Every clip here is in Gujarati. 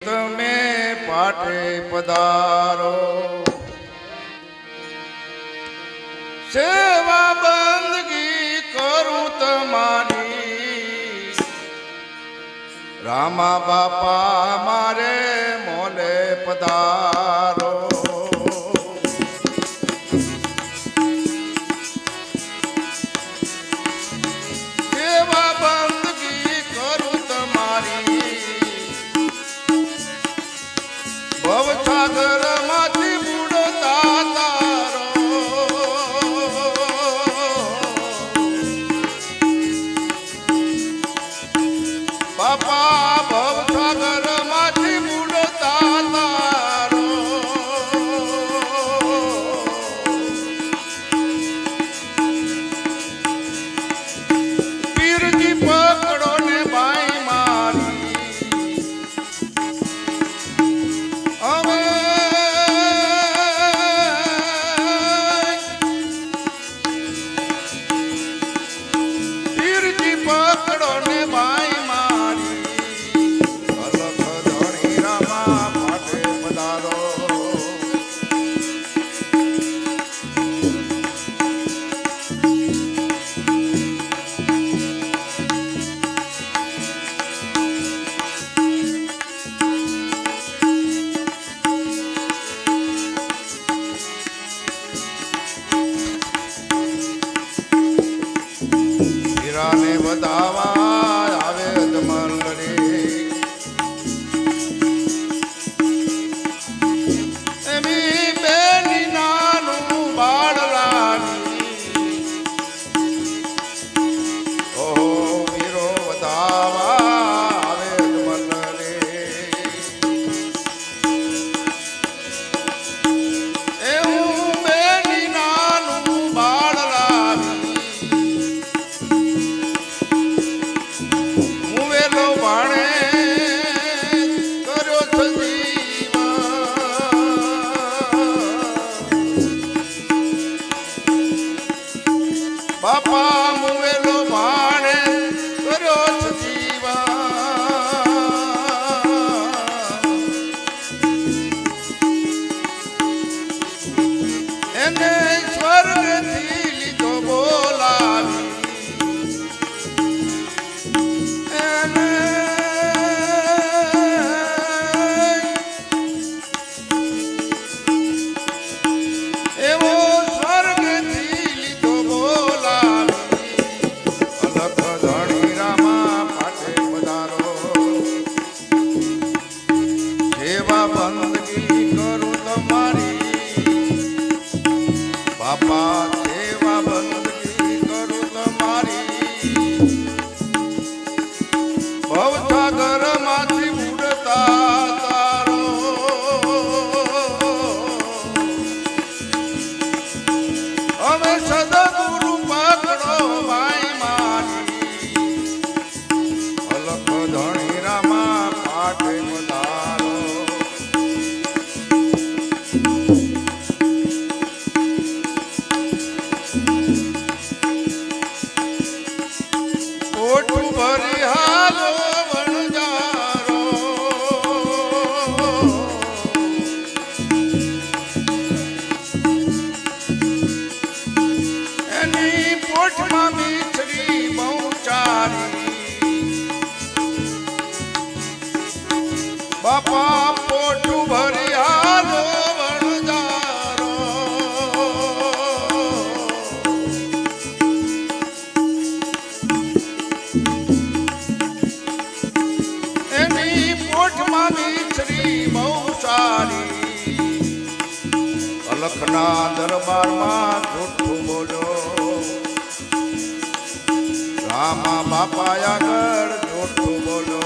તમે પાઠે પધારો. સેવા બંદગી કરું તમારી. રામા બાપા મારે મોલે પધારો. Hallelujah. ની પોટમાં મીઠડી બહુ ચારી બાપા પોટું ભરી હાલો લખના દરબારમાં ખોટ આમાં બાપા આગળ ખોટું બોલો.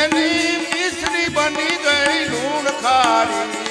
એની મીઠડી બની ગઈ લૂણ ખારી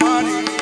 કરું